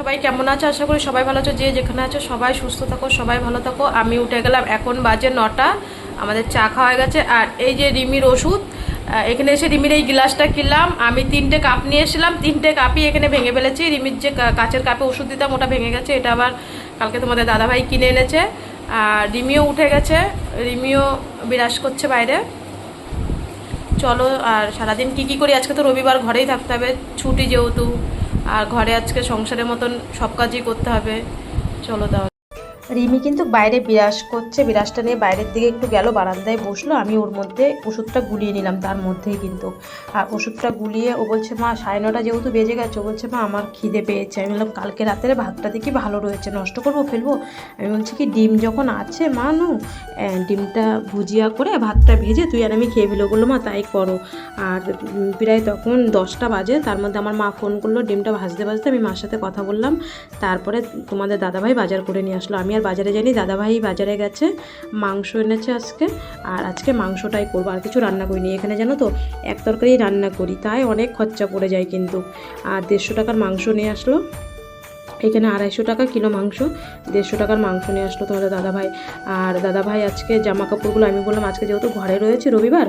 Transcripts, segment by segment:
সবাই কেমন আছো? আশা করি সবাই ভালো আছো। যে যেখানে আছো, সবাই সুস্থ থাকো, সবাই ভালো থাকো। আমি উঠে গেলাম। এখন বাজে নটা। আমাদের চা খাওয়া গেছে। আর এই যে রিমির ওষুধ এখানে এসে রিমির এই গ্লাসটা কিনলাম। আমি তিনটে কাপ নিয়ে এসেছিলাম। তিনটে কাপই এখানে ভেঙে ফেলেছি। রিমির যে কাচের কাপে ওষুধ দিতাম, ওটা ভেঙে গেছে। এটা আবার কালকে তোমাদের দাদাভাই কিনে এনেছে। আর রিমিও উঠে গেছে। রিমিও বিরাজ করছে বাইরে। চলো, আর সারাদিন কি কি করি? আজকে তো রবিবার, ঘরেই থাকতে হবে। ছুটি যেহেতু। আর ঘরে আজকে সংসারের মতন সব কাজই করতে হবে। চলো তাহলে। রিমি কিন্তু বাইরে বিরাজ করছে, বিরাজটা নিয়ে বাইরের দিকে একটু গেল, বারান্দায় বসল। আমি ওর মধ্যে ওষুধটা গুলিয়ে নিলাম, তার মধ্যেই কিন্তু। আর ওষুধটা গুলিয়ে ও বলছে, মা, সাড়ে নটা যেহেতু বেজে গেছে, ও বলছে, মা, আমার খিদে পেয়েছে। আমি বললাম, কালকে রাতের ভাতটা দেখি ভালো রয়েছে, নষ্ট করব, ফেলব? আমি বলছি কি, ডিম যখন আছে, মা, নু ডিমটা ভুজিয়া করে ভাতটা ভেজে তুই আর আমি খেয়ে ফেলো বলল, মা, তাই করো। আর প্রায় তখন দশটা বাজে, তার মধ্যে আমার মা ফোন করল, ডিমটা ভাজতে ভাজতে আমি মার সাথে কথা বললাম। তারপরে তোমাদের দাদাভাই বাজার করে নিয়ে আসলো। আমি আর বাজারে যাইনি দাদাভাই বাজারে গেছে, মাংস এনেছে আজকে, আর আজকে মাংসটাই করব, আর কিছু রান্না করিনি। এখানে জানো তো, এক তরকারি রান্না করি, তাই অনেক খরচা পড়ে যায় কিন্তু। আর দেড়শো টাকার মাংস নিয়ে আসলো এখানে আড়াইশো টাকা কিলো মাংস, দেড়শো টাকার মাংস নিয়ে আসলো তোমাদের দাদাভাই। আর দাদাভাই আজকে জামা কাপড়গুলো, আমি বললাম আজকে যেহেতু ঘরে রয়েছে রবিবার,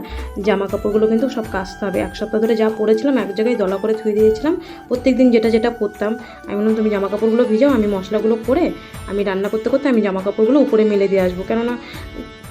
জামা কাপড়গুলো কিন্তু সব কাচতে হবে। এক সপ্তাহ ধরে যা পরেছিলাম এক জায়গায় দলা করে থুয়ে দিয়েছিলাম। প্রত্যেক দিন যেটা যেটা পরতাম, আমি বললাম, তুমি জামা কাপড়গুলো ভিজাও, আমি মশলাগুলো করে, আমি রান্না করতে করতে আমি জামা কাপড়গুলো উপরে মেলে দিয়ে আসব। কেননা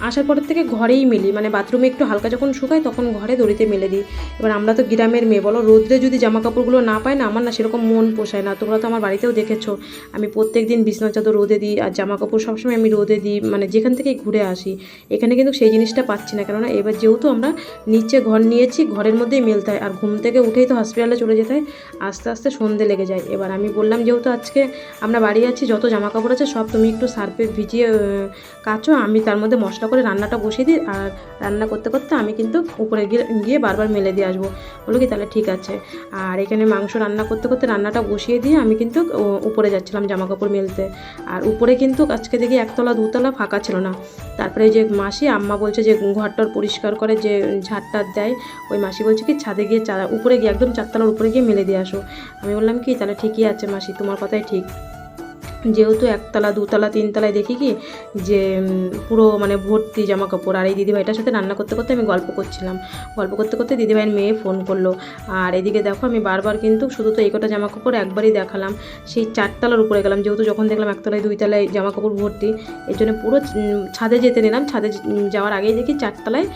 আসার পরের থেকে ঘরেই মেলি। মানে বাথরুমে একটু হালকা যখন শুকায় তখন ঘরে দড়িতে মেলে দিই। এবার আমরা তো গ্রামের মেয়ে, বলো? রোদ্রে যদি জামা কাপড়গুলো না পাই না, আমার না সেরকম মন পোষায় না। তোমরা তো আমার বাড়িতেও দেখেছ। আমি প্রত্যেক দিন বিছনার চাদর রোদে দিই আর জামা কাপড় সবসময় আমি রোদে দিই। মানে যেখান থেকেই ঘুরে আসি। এখানে কিন্তু সেই জিনিসটা পাচ্ছি না। কেননা এবার যেহেতু আমরা নিচে ঘর নিয়েছি, ঘরের মধ্যেই মেলতে হয়। আর ঘুম থেকে উঠেই তো হসপিটালে চলে যেতে হয়। আস্তে আস্তে সন্ধে লেগে যায়। এবার আমি বললাম, যেহেতু আজকে আমরা বাড়ি আছি, যত জামা কাপড় আছে সব তুমি একটু সার্ফে ভিজিয়ে কাচো। আমি তার মধ্যে মশলা করে রান্নাটা বসিয়ে দিই আর রান্না করতে করতে আমি কিন্তু উপরে গিয়ে গিয়ে বারবার মেলে দিয়ে আসব। বলো কি, তাহলে ঠিক আছে। আর এখানে মাংস রান্না করতে করতে রান্নাটা বসিয়ে দিয়ে আমি কিন্তু উপরে যাচ্ছিলাম জামা কাপড় মেলতে। আর উপরে কিন্তু আজকে দেখি একতলা, দুতলা ফাঁকা ছিল না। তারপরে যে মাসি, আম্মা বলছে যে ঘরটর পরিষ্কার করে যে ঝাড়টার দেয়, ওই মাসি বলছে কি, ছাদে গিয়ে চা, উপরে গিয়ে একদম চারতলার উপরে গিয়ে মেলে দিয়ে আসো। আমি বললাম কি, তাহলে ঠিকই আছে মাসি, তোমার কথাই ঠিক। যেহেতু একতলা, দুতলা, তিনতলায় দেখি কি যে পুরো মানে ভর্তি জামা কাপড় আর এই দিদিভাইটার সাথে রান্না করতে করতে আমি গল্প করছিলাম। গল্প করতে করতে দিদিভাইয়ের মেয়ে ফোন করল। আর এদিকে দেখো, আমি বারবার কিন্তু শুধু তো এই কটা জামা কাপড় একবারই দেখালাম। সেই চারতলার উপরে গেলাম। যেহেতু যখন দেখলাম একতলায়, দুইতলায় জামা কাপড় ভর্তি, এর জন্য পুরো ছাদে যেতে নিলাম। ছাদে যাওয়ার আগেই দেখি চারতলায়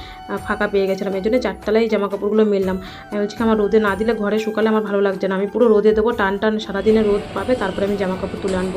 ফাঁকা পেয়ে গেছিলাম। এর জন্য চারতলায় জামা কাপড়গুলো মেললাম। আমি বলছি আমার রোদে না দিলে ঘরে শুকালে আমার ভালো লাগছে না। আমি পুরো রোদে দেবো। টান টান সারাদিনে রোদ পাবে, তারপরে আমি জামা কাপড় তুলে আনব।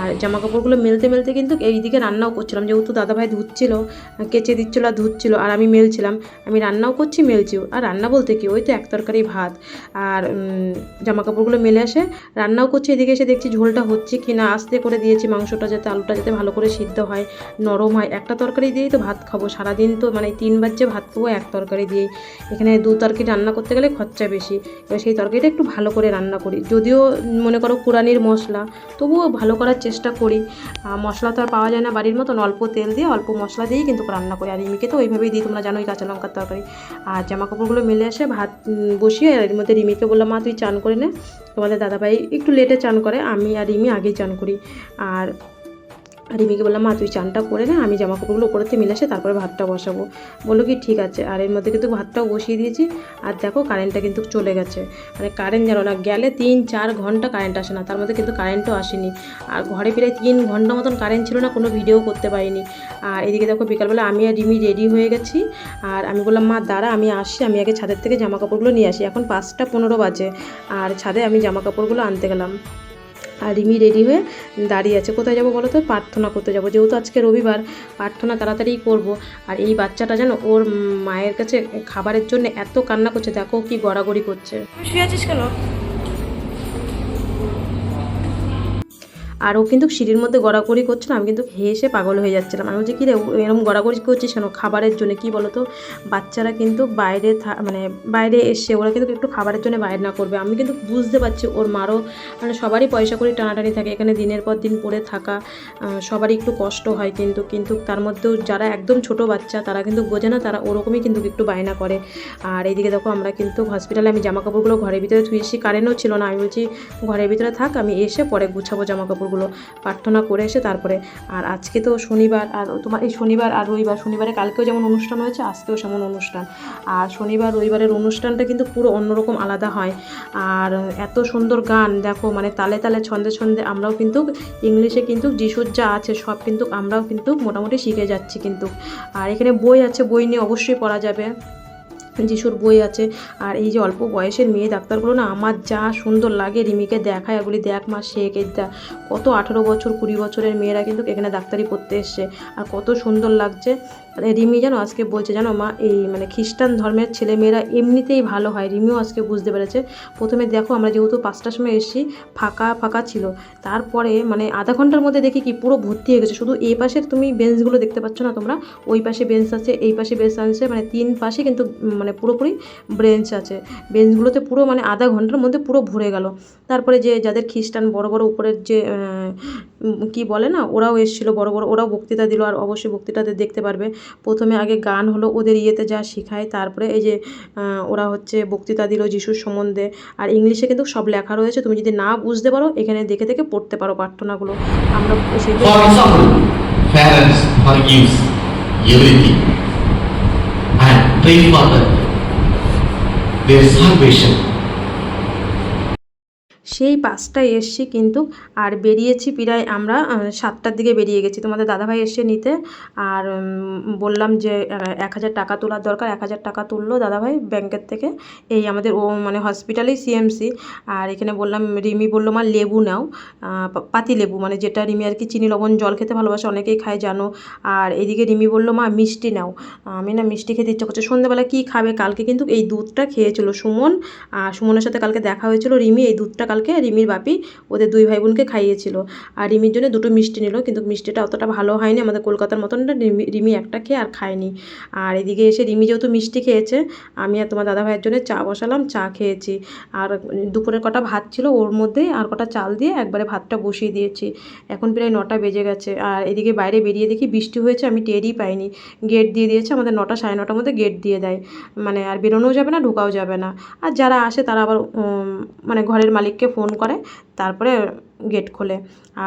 আর জামা কাপড়গুলো মেলতে মেলতে কিন্তু এইদিকে রান্নাও করছিলাম। যেহেতু দাদাভাই ধুচ্ছিল কেচে দিচ্ছিল আর ধুচ্ছিল আর আমি মেলছিলাম। আমি রান্নাও করছি, মেলছিও। আর রান্না বলতে কি? ওই তো এক তরকারি ভাত। আর জামা কাপড়গুলো মেলে আসে রান্নাও করছি। এদিকে এসে দেখছি ঝোলটা হচ্ছে কি না আস্তে করে দিয়েছি মাংসটা যাতে আলুটা যাতে ভালো করে সিদ্ধ হয়, নরম হয়। একটা তরকারি দিয়েই তো ভাত খাব। সারাদিন তো মানে তিনবার যে ভাত খাব এক তরকারি দিয়েই। এখানে দু তরকারি রান্না করতে গেলে খরচা বেশি। এবার সেই তরকারিটা একটু ভালো করে রান্না করি। যদিও, মনে করো কোরআনির মশলা, তবুও ভালো করার চেষ্টা করি। মশলা তো আর পাওয়া যায় না বাড়ির মতন। অল্প তেল দিয়ে অল্প মশলা দিয়েই কিন্তু রান্না করি। আর রিমিকে তো ওইভাবেই দিই, তোমরা জানোই কাঁচা লঙ্কার তরকারি। আর জামা কাপড়গুলো মেলে আসে ভাত বসিয়ে বসিয়ে এর মধ্যে রিমিকে বললাম, মা, তুই চান করে নে। তোমাদের দাদাভাই একটু লেটে চান করে, আমি আর রিমি আগেই চান করি। আর রিমিকে বললাম, মা, তুই চানটা করে নে, আমি জামা কাপড়গুলো উপরেতে মিলে আসে তারপরে ভাতটা বসাবো। বলল কি, ঠিক আছে। আর এর মধ্যে কিন্তু ভাতটাও বসিয়ে দিয়েছি। আর দেখো কারেন্টটা কিন্তু চলে গেছে। মানে কারেন্ট জানো না, গেলে তিন চার ঘণ্টা কারেন্ট আসে না, তার মধ্যে কিন্তু কারেন্টও আসেনি। আর ঘরে প্রায় তিন ঘণ্টা মতন কারেন্ট ছিল না, কোনো ভিডিও করতে পারিনি। আর এদিকে দেখো, বিকালবেলা আমি আর রিমি রেডি হয়ে গেছি। আর আমি বললাম, মা, দাঁড়া, আমি আসি আমি আগে ছাদের থেকে জামা কাপড়গুলো নিয়ে আসি। এখন পাঁচটা পনেরো বাজে, আর ছাদে আমি জামা কাপড়গুলো আনতে গেলাম। আর রিমি রেডি হয়ে দাঁড়িয়ে আছে। কোথায় যাব বলো তো? প্রার্থনা করতে যাব। যেহেতু আজকে রবিবার, প্রার্থনা তাড়াতাড়ি করব। আর এই বাচ্চাটা যেন ওর মায়ের কাছে খাবারের জন্য এত কান্না করছে, দেখো কি গড়াগড়ি করছে। শুয়ে আছিস কেন? আর ও কিন্তু সিঁড়ির মধ্যে গড়াগড়ি করছিল, আমি কিন্তু হেসে পাগল হয়ে যাচ্ছিলাম। আমি বলছি, কী রে এরকম গড়াগড়ি করছিস কেন? খাবারের জন্য কি বলতো? বাচ্চারা কিন্তু বাইরে মানে বাইরে এসে, ওরা কিন্তু একটু খাবারের জন্য বাইরে না করবে। আমি কিন্তু বুঝতে পারছি, ওর মারও মানে সবারই পয়সা করে টানাটানি থাকে। এখানে দিনের পর দিন পড়ে থাকা সবারই একটু কষ্ট হয় কিন্তু কিন্তু তার মধ্যেও যারা একদম ছোট বাচ্চা, তারা কিন্তু বোঝে না, তারা ওরকমই কিন্তু একটু বায়না করে। আর এইদিকে দেখো, আমরা কিন্তু হসপিটালে আমি জামা কাপড়গুলো ঘরের ভিতরে ধুয়েছি কারেন্টও ছিল না। আমি বলছি, ঘরের ভিতরে থাক, আমি এসে পরে গুছাবো জামা কাপড়গুলো প্রার্থনা করে এসে তারপরে আর আজকে তো শনিবার আর তোমার এই শনিবার আর রবিবার, শনিবারে কালকেও যেমন অনুষ্ঠান হয়েছে, আজকেও সেমন অনুষ্ঠান। আর শনিবার, রবিবারের অনুষ্ঠানটা কিন্তু পুরো অন্যরকম আলাদা হয়। আর এত সুন্দর গান, দেখো মানে তালে তালে, ছন্দে ছন্দে আমরাও কিন্তু ইংলিশে কিন্তু যিশুর যা আছে সব কিন্তু আমরাও কিন্তু মোটামুটি শিখে যাচ্ছি কিন্তু। আর এখানে বই আছে, বই নিয়ে অবশ্যই পড়া যাবে। যিশুর বই আছে। আর এই যে অল্প বয়সের মেয়ে ডাক্তারগুলো না, আমার যা সুন্দর লাগে রিমিকে দেখায় আর বলি দেখ মা শেখ এই কত আঠেরো বছর, কুড়ি বছরের মেয়েরা কিন্তু এখানে ডাক্তারি পড়তে এসছে। আর কত সুন্দর লাগছে। রিমি যেন আজকে বলছে, জানো মা, এই মানে খ্রিস্টান ধর্মের ছেলে মেয়েরা এমনিতেই ভালো হয়। রিমিও আজকে বুঝতে পেরেছে। প্রথমে দেখো আমরা যেহেতু পাঁচটার সময় এসেছি, ফাঁকা ফাঁকা ছিল। তারপরে মানে আধা ঘণ্টার মধ্যে দেখি কি পুরো ভর্তি হয়ে গেছে। শুধু এই পাশের তুমি বেঞ্চগুলো দেখতে পাচ্ছ না তোমরা? ওই পাশে বেঞ্চ আছে, এই পাশে বেঞ্চ আছে মানে তিন পাশে কিন্তু মানে পুরোপুরি ব্রেঞ্চ আছে। বেঞ্চগুলোতে পুরো মানে আধা ঘণ্টার মধ্যে পুরো ভরে গেল। তারপরে যে যাদের খ্রিস্টান বড় বড় উপরের যে কি বলে না, ওরাও এসেছিল বড় বড়, ওরাও বক্তৃতা দিল আর অবশ্যই বক্তৃতাতে দেখতে পারবে। প্রথমে আগে গান হলো ওদের ইয়েতে যা শেখায়, তারপরে এই যে ওরা হচ্ছে বক্তৃতা দিল যিশুর সম্বন্ধে। আর ইংলিশে কিন্তু সব লেখা রয়েছে, তুমি যদি না বুঝতে পারো, এখানে দেখে দেখে পড়তে পারো প্রার্থনাগুলো আমরা সেই পাঁচটায় এসছি কিন্তু, আর বেরিয়েছি প্রায় আমরা সাতটার দিকে বেরিয়ে গেছি। তোমাদের দাদাভাই এসে নিতে, আর বললাম যে এক হাজার টাকা তোলার দরকার, এক হাজার টাকা তুললো দাদাভাই ব্যাংকের থেকে। এই আমাদের ও মানে হসপিটালেই সিএমসি আর এখানে বললাম, রিমি বলল, মা, লেবু নাও। পাতি লেবু মানে যেটা রিমি আর কি চিনি, লবণ, জল খেতে ভালোবাসে, অনেকেই খায়, জানো। আর এদিকে রিমি বলল, মা, মিষ্টি নাও। আমি না মিষ্টি খেতে ইচ্ছা করছে। সন্ধ্যেবেলা কী খাবে, কালকে কিন্তু এই দুধটা খেয়েছিল সুমন। আর সুমনের সাথে কালকে দেখা হয়েছিল, রিমি এই দুধটা কালকে রিমির বাপি ওদের দুই ভাই বোনকে খাইয়েছিল। আর রিমির জন্য দুটো মিষ্টি নিল, কিন্তু মিষ্টিটা অতটা ভালো হয়নি। আমাদের কলকাতার মতন রিমি রিমি একটা খেয়ে আর খায়নি। আর এদিকে এসে রিমি যেহেতু মিষ্টি খেয়েছে, আমি আর তোমার দাদা ভাইয়ের জন্য চা বসালাম, চা খেয়েছি। আর দুপুরের কটা ভাত ছিল ওর মধ্যে, আর কটা চাল দিয়ে একবারে ভাতটা বসিয়ে দিয়েছি। এখন প্রায় নটা বেজে গেছে। আর এদিকে বাইরে বেরিয়ে দেখি বৃষ্টি হয়েছে, আমি টেরই পাইনি। গেট দিয়ে দিয়েছে, আমাদের নটা সাড়ে নটার মধ্যে গেট দিয়ে দেয়। মানে আর বেরোনোও যাবে না, ঢোকাও যাবে না। আর যারা আসে তারা আবার মানে ঘরের মালিককে ফোন করে। তারপরে গেট খোলে।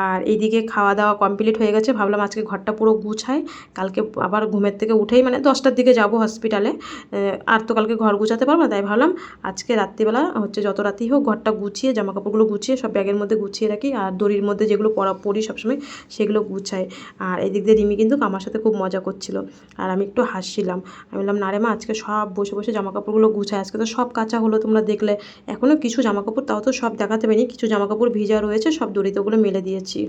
আর এইদিকে খাওয়া দাওয়া কমপ্লিট হয়ে গেছে। ভাবলাম আজকে ঘরটা পুরো গুছাই। কালকে আবার ঘুমের থেকে উঠেই মানে দশটার দিকে যাব হসপিটালে আর তো কালকে ঘর গুছাতে পারব না, তাই ভাবলাম আজকে রাত্রিবেলা হচ্ছে যত রাতেই হোক ঘরটা গুছিয়ে জামা কাপড়গুলো গুছিয়ে, সব ব্যাগের মধ্যে গুছিয়ে রাখি। আর দড়ির মধ্যে যেগুলো পরা, পরি সবসময় সেগুলো গুছাই। আর এদিক দিয়ে রিমি কিন্তু আমার সাথে খুব মজা করছিল। আর আমি একটু হাসছিলাম। আমি বললাম, না রে মা, আজকে সব বসে বসে জামা কাপড়গুলো গুছায় আজকে তো সব কাঁচা হলো তোমরা দেখলে। এখনও কিছু জামা কাপড় তাও তো সব দেখাতে পারিনি। কিছু জামা কাপড় ভিজা রয়েছে সব দড়িতেগুলো মেলে দিয়েছি।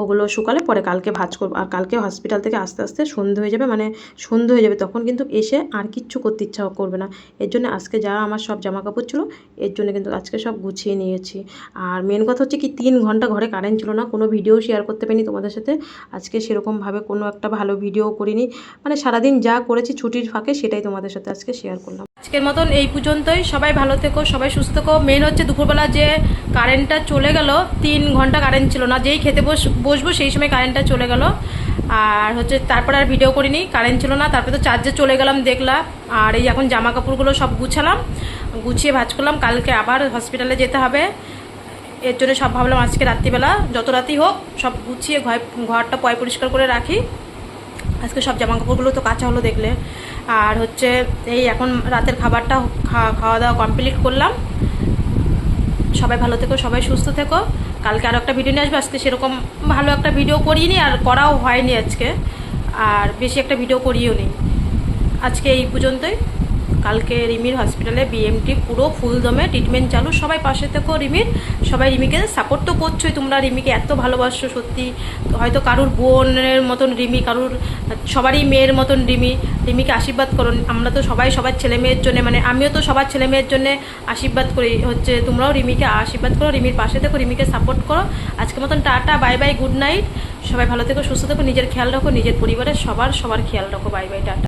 ওগুলো শুকালে পরে কালকে ভাজ করব। আর কালকে হসপিটাল থেকে আস্তে আস্তে সন্ধে হয়ে যাবে মানে সন্ধে হয়ে যাবে, তখন কিন্তু এসে আর কিচ্ছু করতে ইচ্ছা করবে না। এর জন্য আজকে যা আমার সব জামা কাপড় ছিল, এর জন্য কিন্তু আজকে সব গুছিয়ে নিয়েছি। আর মেন কথা হচ্ছে কি, তিন ঘণ্টা ঘরে কারেন্ট ছিল না, কোনো ভিডিও শেয়ার করতে পারিনি তোমাদের সাথে। আজকে সেরকমভাবে কোনো একটা ভালো ভিডিও করিনি। মানে সারাদিন যা করেছি ছুটির ফাঁকে সেটাই তোমাদের সাথে আজকে শেয়ার করলাম। আজকের মতন এই পর্যন্তই। সবাই ভালো থেকো, সবাই সুস্থ থেকো। মেন হচ্ছে দুপুরবেলা যে কারেন্টটা চলে গেল, তিন ঘণ্টা কারেন্ট ছিল না। যেই খেতে বস, বসবো সেই সময় কারেন্টটা চলে গেল। আর হচ্ছে তারপর আর ভিডিও করিনি কারেন্ট ছিল না। তারপরে তো চার্জে চলে গেলাম দেখলাম। আর এই এখন জামা কাপড়গুলো সব গুছালাম, গুছিয়ে ভাজ করলাম। কালকে আবার হসপিটালে যেতে হবে। এর জন্য সব ভাবলাম আজকে রাত্রিবেলা, যত রাতই হোক, সব গুছিয়ে ঘর ঘরটা পয় পরিষ্কার করে রাখি। আজকে সব জামা কাপড়গুলো তো কাঁচা হলো দেখলে। আর হচ্ছে এই এখন রাতের খাবারটা খাওয়া দাওয়া কমপ্লিট করলাম। সবাই ভালো থেকো, সবাই সুস্থ থেকো। কালকে আরও একটা ভিডিও নিয়ে আসবে। আজকে সেরকম ভালো একটা ভিডিও করিনি আর করাও হয়নি আজকে। আর বেশি একটা ভিডিও করিও নি। আজকে এই পর্যন্তই। কালকে রিমির হসপিটালে বিএমটি পুরো ফুল দমে ট্রিটমেন্ট চালু। সবাই পাশে থেকো রিমির। সবাই রিমিকে সাপোর্ট তো করছোই। তোমরা রিমিকে এত ভালোবাসছো সত্যি। হয়তো কারুর বোনের মতন রিমি, কারুর সবারই মেয়ের মতন রিমি। রিমিকে আশীর্বাদ করো আমরা তো সবাই সবার ছেলে মেয়ের জন্য মানে আমিও তো সবার ছেলে মেয়ের জন্য আশীর্বাদ করি। হচ্ছে তোমরাও রিমিকে আশীর্বাদ করো, রিমির পাশে থেকো, রিমিকে সাপোর্ট করো। আজকের মতন tata bye bye good night সবাই ভালো থেকো, সুস্থ থেকো, নিজের খেয়াল রাখো, নিজের পরিবারের সবার সবার খেয়াল রাখো। Bye bye tata.